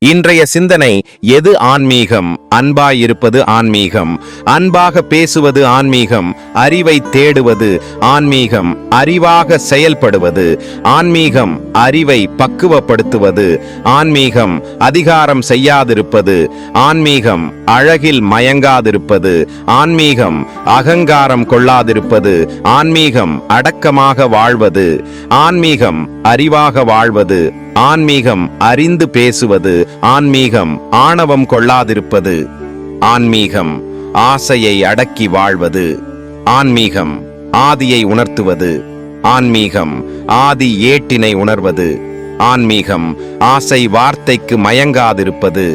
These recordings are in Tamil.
இன்றைய சிந்தனை எது ஆன்மீகம்? அன்பாயிருப்பது ஆன்மீகம். அன்பாக பேசுவது ஆன்மீகம். அறிவை தேடுவது ஆன்மீகம். அறிவாக செயல்படுவது ஆன்மீகம். அறிவை பக்குவப்படுத்துவது ஆன்மீகம். அதிகாரம் செய்யாதிருப்பது ஆன்மீகம். அழகில் மயங்காதிருப்பது ஆன்மீகம். அகங்காரம் கொள்ளாதிருப்பது ஆன்மீகம். அடக்கமாக வாழ்வது ஆன்மீகம். அறிவாக வாழ்வது ஆன்மீகம் அறிந்து பேசுவது ஆன்மீகம் ஆணவம் கொள்ளாதிருப்பது ஆன்மீகம் ஆசையை அடக்கி வாழ்வது ஆன்மீகம் ஆதியை உணர்த்துவது ஆன்மீகம் ஆதி ஏட்டினை உணர்வது ஆன்மீகம் ஆசை வார்த்தைக்கு மயங்காதிருப்பது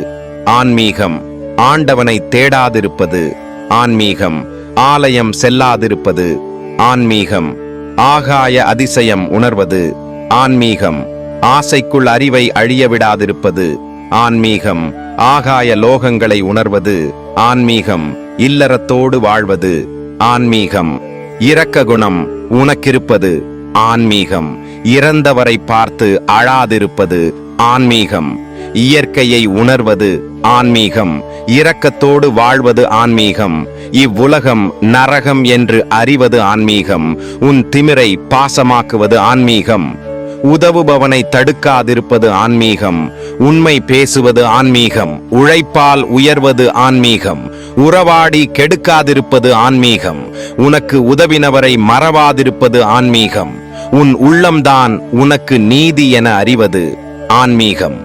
ஆன்மீகம் ஆண்டவனை தேடாதிருப்பது ஆன்மீகம் ஆலயம் செல்லாதிருப்பது ஆன்மீகம் ஆகாய அதிசயம் உணர்வது ஆன்மீகம் ஆசைக்குள் அறிவை அழிய விடாதிருப்பது. ஆன்மீகம் ஆகாய லோகங்களை உணர்வது. ஆன்மீகம் இல்லறத்தோடு வாழ்வது. ஆன்மீகம் இரக்க குணம் உனக்கிருப்பது. ஆன்மீகம் இறந்தவரை பார்த்து அழாதிருப்பது. ஆன்மீகம் இயற்கையை உணர்வது. ஆன்மீகம் இரக்கத்தோடு வாழ்வது ஆன்மீகம். இவ்வுலகம் நரகம் என்று அறிவது ஆன்மீகம். உன் திமிரை பாசமாக்குவது ஆன்மீகம். உதவுபவனை தடுக்காதிருப்பது ஆன்மீகம். உண்மை பேசுவது ஆன்மீகம். உழைப்பால் உயர்வது ஆன்மீகம். உறவாடி கெடுக்காதிருப்பது ஆன்மீகம். உனக்கு உதவினவரை மறவாதிருப்பது ஆன்மீகம். உன் உள்ளம்தான் உனக்கு நீதி என அறிவது ஆன்மீகம்.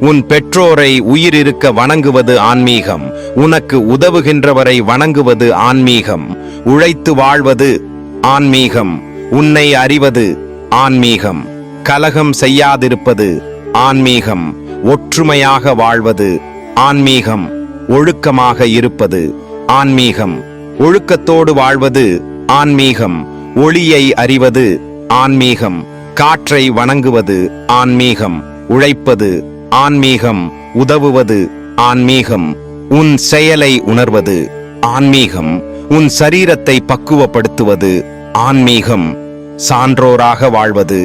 உன் பெற்றோரை உயிரிருக்க வணங்குவது ஆன்மீகம். உனக்கு உதவுகின்றவரை வணங்குவது ஆன்மீகம். உழைத்து வாழ்வது ஆன்மீகம். உன்னை அறிவது ஆன்மீகம். கலகம் செய்யாதிருப்பது ஆன்மீகம் ஒற்றுமையாக வாழ்வது ஆன்மீகம் ஒழுக்கமாக இருப்பது ஆன்மீகம். ஒழுக்கத்தோடு வாழ்வது ஆன்மீகம் ஒளியை அறிவது ஆன்மீகம் காற்றை வணங்குவது ஆன்மீகம் உழைப்பது ஆன்மீகம் உதவுவது ஆன்மீகம் உன் செயலை உணர்வது ஆன்மீகம் உன் சரீரத்தை பக்குவப்படுத்துவது ஆன்மீகம். சான்றோராக வாழ்வது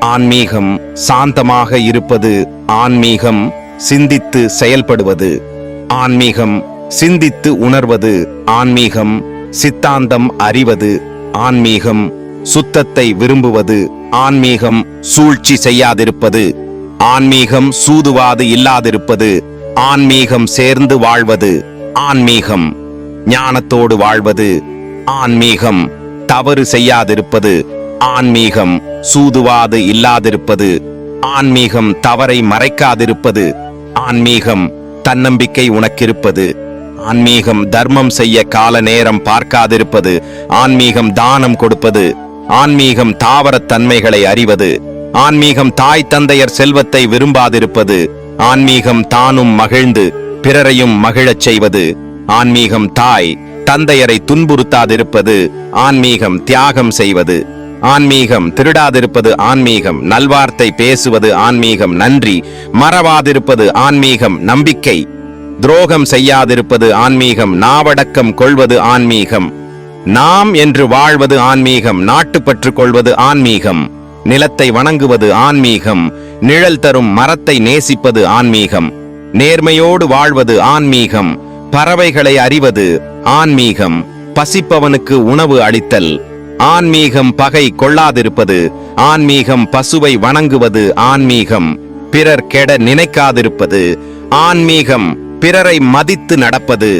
ஆன்மீகம் சாந்தமாக இருப்பது ஆன்மீகம் சிந்தித்து செயல்படுவது. ஆன்மீகம் சிந்தித்து உணர்வது. ஆன்மீகம் சித்தாந்தம் அறிவது. ஆன்மீகம் சுத்தத்தை விரும்புவது. ஆன்மீகம் சூழ்ச்சி செய்யாதிருப்பது. ஆன்மீகம் சூதுவாது இல்லாதிருப்பது. ஆன்மீகம் சேர்ந்து வாழ்வது. ஆன்மீகம் ஞானத்தோடு வாழ்வது. ஆன்மீகம் தவறு செய்யாதிருப்பது. ஆன்மீகம் சூதுவாது இல்லாதிருப்பது ஆன்மீகம் தவறை மறைக்காதிருப்பது ஆன்மீகம் தன்னம்பிக்கை உனக்கிருப்பது ஆன்மீகம் தர்மம் செய்ய கால நேரம் பார்க்காதிருப்பது ஆன்மீகம் தானம் கொடுப்பது ஆன்மீகம் தாவரத் தன்மைகளை அறிவது ஆன்மீகம் தாய் தந்தையர் செல்வத்தை விரும்பாதிருப்பது ஆன்மீகம் தானும் மகிழ்ந்து பிறரையும் மகிழச் செய்வது ஆன்மீகம் தாய் தந்தையரை துன்புறுத்தாதிருப்பது ஆன்மீகம் தியாகம் செய்வது. ஆன்மீகம். திருடாதிருப்பது ஆன்மீகம். நல்வார்த்தை பேசுவது ஆன்மீகம். நன்றி. மறவாதிருப்பது ஆன்மீகம். நம்பிக்கை. துரோகம் செய்யாதிருப்பது ஆன்மீகம். நாவடக்கம் கொள்வது ஆன்மீகம். நாம் என்று வாழ்வது ஆன்மீகம். நாட்டுப்பற்று கொள்வது ஆன்மீகம். நிலத்தை வணங்குவது ஆன்மீகம். நிழல் தரும் மரத்தை நேசிப்பது ஆன்மீகம். நேர்மையோடு வாழ்வது ஆன்மீகம். பறவைகளை அறிவது ஆன்மீகம். பசிப்பவனுக்கு உணவு அளித்தல். ஆன்மீகம் பகை கொள்ளாதிருப்பது ஆன்மீகம் பசுவை வணங்குவது ஆன்மீகம் பிறர் கெட நினைக்காதிருப்பது ஆன்மீகம் பிறரை மதித்து நடப்பது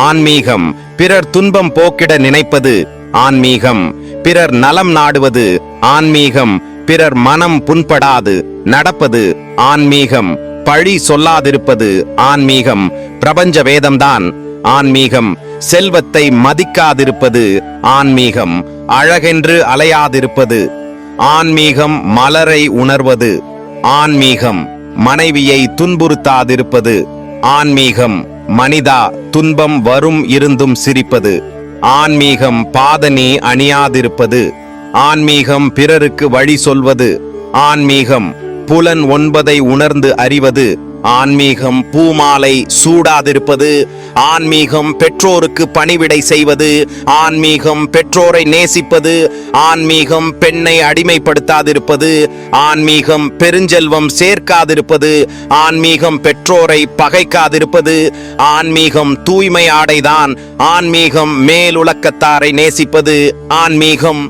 ஆன்மீகம் பிறர் துன்பம் போக்கிட நினைப்பது ஆன்மீகம் பிறர் நலம் நாடுவது ஆன்மீகம் பிறர் மனம் புண்படாது நடப்பது ஆன்மீகம் பழி சொல்லாதிருப்பது ஆன்மீகம் பிரபஞ்ச வேதம்தான் ஆன்மீகம் செல்வத்தை மதிக்காதிருப்பது ஆன்மீகம் அழகென்று அலையாதிருப்பது. ஆன்மீகம் மலரை உணர்வது. ஆன்மீகம் மனைவியை துன்புறுத்தாதிருப்பது. ஆன்மீகம் மனிதா துன்பம் வரும் இருந்தும் சிரிப்பது. ஆன்மீகம் பாதனி அணியாதிருப்பது. ஆன்மீகம் பிறருக்கு வழி சொல்வது. ஆன்மீகம் புலன் ஒன்பதை உணர்ந்து அறிவது. ஆன்மீகம் பூமாலை சூடாதிருப்பது ஆன்மீகம் பெற்றோருக்கு பணிவிடை செய்வது ஆன்மீகம் பெற்றோரை நேசிப்பது ஆன்மீகம் பெண்ணை அடிமைப்படுத்தாதிருப்பது ஆன்மீகம் பெருஞ்செல்வம் சேர்க்காதிருப்பது ஆன்மீகம் பெற்றோரை பகைக்காதிருப்பது ஆன்மீகம் தூய்மை ஆடைதான் ஆன்மீகம் மேலுலக்கத்தாரை நேசிப்பது ஆன்மீகம்